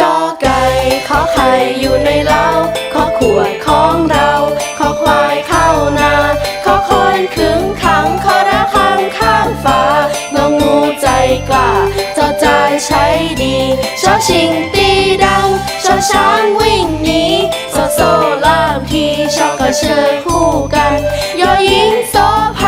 กอไก่ขอไข่อยู่ในเล้าขอขวดของเราขอควายเข้านาขอคนขึงขังขอระคังข้างฟ้างองูใจกล้าเจ้าใจใช้ดีชอชิงตีดังชอช้างวิ่งหนีสอโซล่ามทีชอกระเชิญคู่กันยอยิงโซพ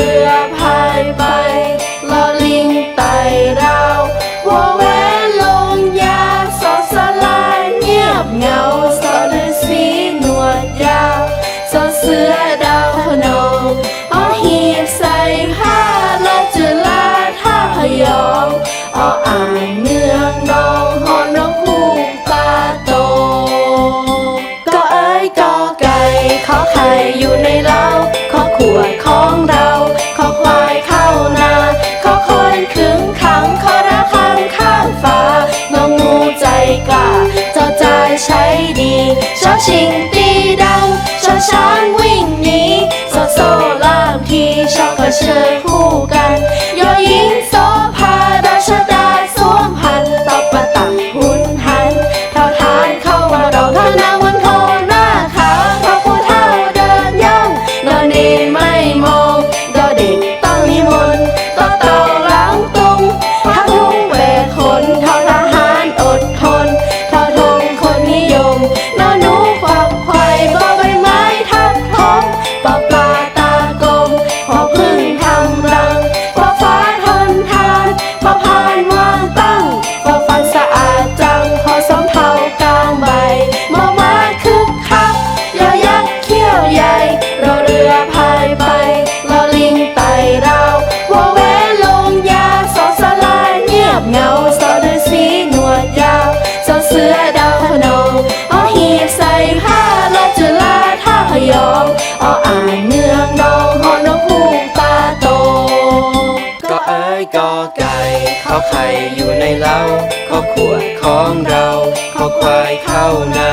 รือพายไปลอลิงไต่ราวัวแวลงยาสอสลายเงียบเงาสอฤาษีหนวดยาวสอเสือดาวขนองเอาหีบใส่ผ้าและจุฬาท่าพยองเอาอ่างเนื้องดองหอนกฮูปตาโตก็เอ้ยก็ไก่ขอไข่อยู่ในลา touching ไข่อยู่ในเล้าข้อขวดของเราข้อควายเข้านา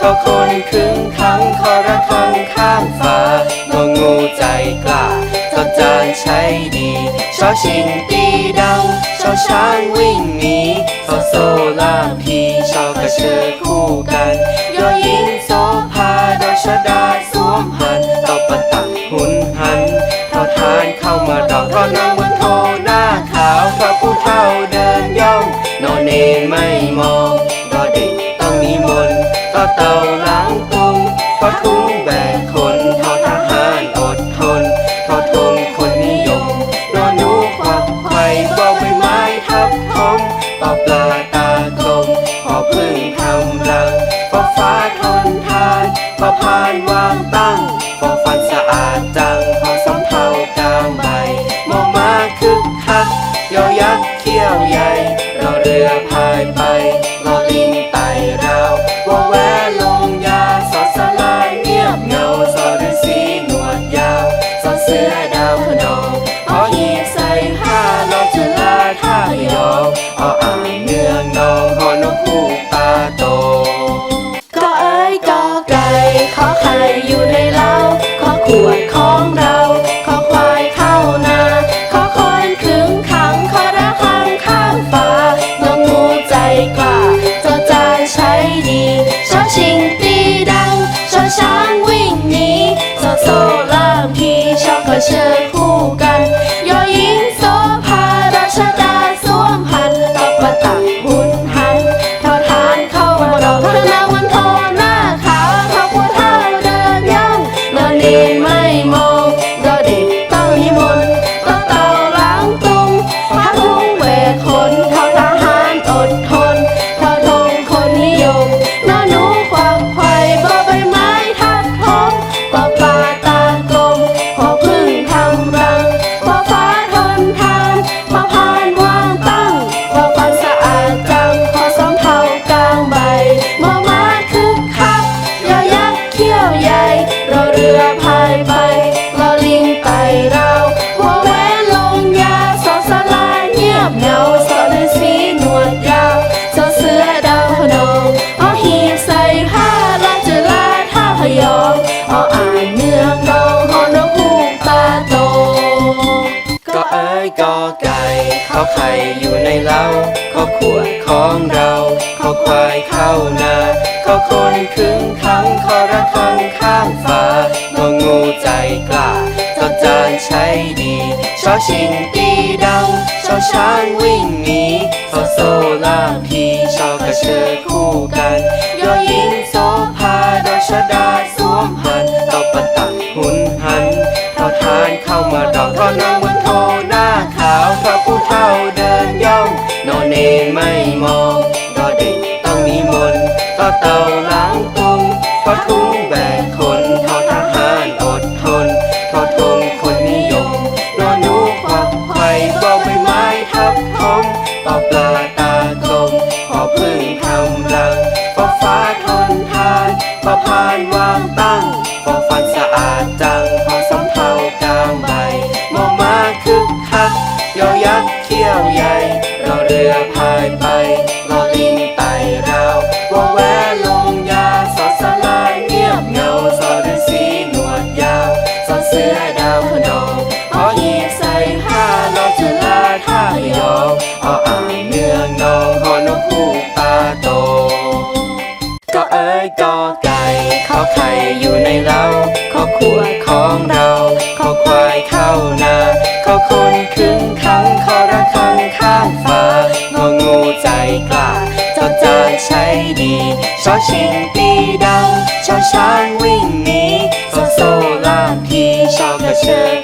ข้อคนขึงขังข้อระคังข้างฟ้างองงูใจกล้าจอจานใช้ดีชอชิงตีดังชอช้างวิ่งหนีชอโซล่ามพีชอกระเชอคู่กันยอยิงโซพาดอชดาสวมหันต่อประตักหุนหันทอทานเข้ามาดอกทอนัง いも ไข่อยู่ในเล้าข้อขวดของเราข้อควายเข้านาข้อคนคึงคังข้อระคังข้างฟ้าตัวงูใจกล้าจอจานใช้ดีชอชิงตีดังชอช้างวิ่งหนีชอโซล่ามพีชอกระเชอคู่กันยอยิงโซพาดอชดาสวมหันต่อปะตักหุนหันเท่าทานเข้ามาดอกร้อนนาง กอไก่ขอไข่อยู่ในเล้าขอขวดของเราขอควายเข้านาขอคนครึ่งขังขอระคังข้างฟ้างองูใจกล้าจ้จานใช้ดีชอชิงตีดังชอช้างวิ่งหนีโซโซลามทีชอกระเชย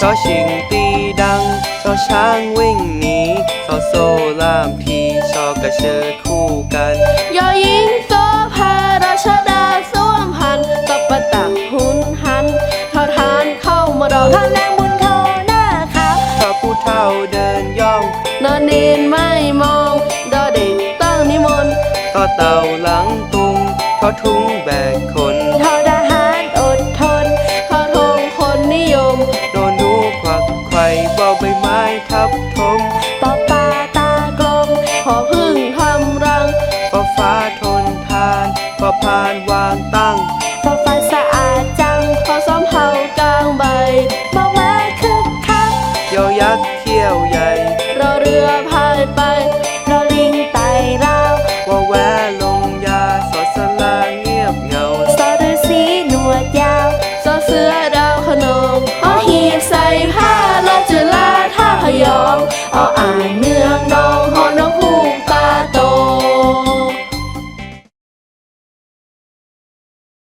ชอชิงตีดัง ชอช้างวิ่งหนีชอโซลามทีชอกระเชิดคู่กันยอยิงโซพาราชดาสวมพันตบประตักหุนหันทอทานเข้ามารองท่านแดงบุญโทหน้าขาวพระผู้เฒ่าเดินย่องนอนเนนไม่มองดอเด็กตั้งนิมนต์ต่อเต่าหลังตุงทอทุงแบกค ยวยักษ์เขี้ยวใหญ่รอเรือพายไปรอลิงไต่ราวว่าแวะลงยาสอดสลาเงียบเหงาสอฤาษีหนวดยาวสอเสือดาวขนองหอหีบใส่ผ้าลาจุลาท่าพยองออ่างเนืองนอง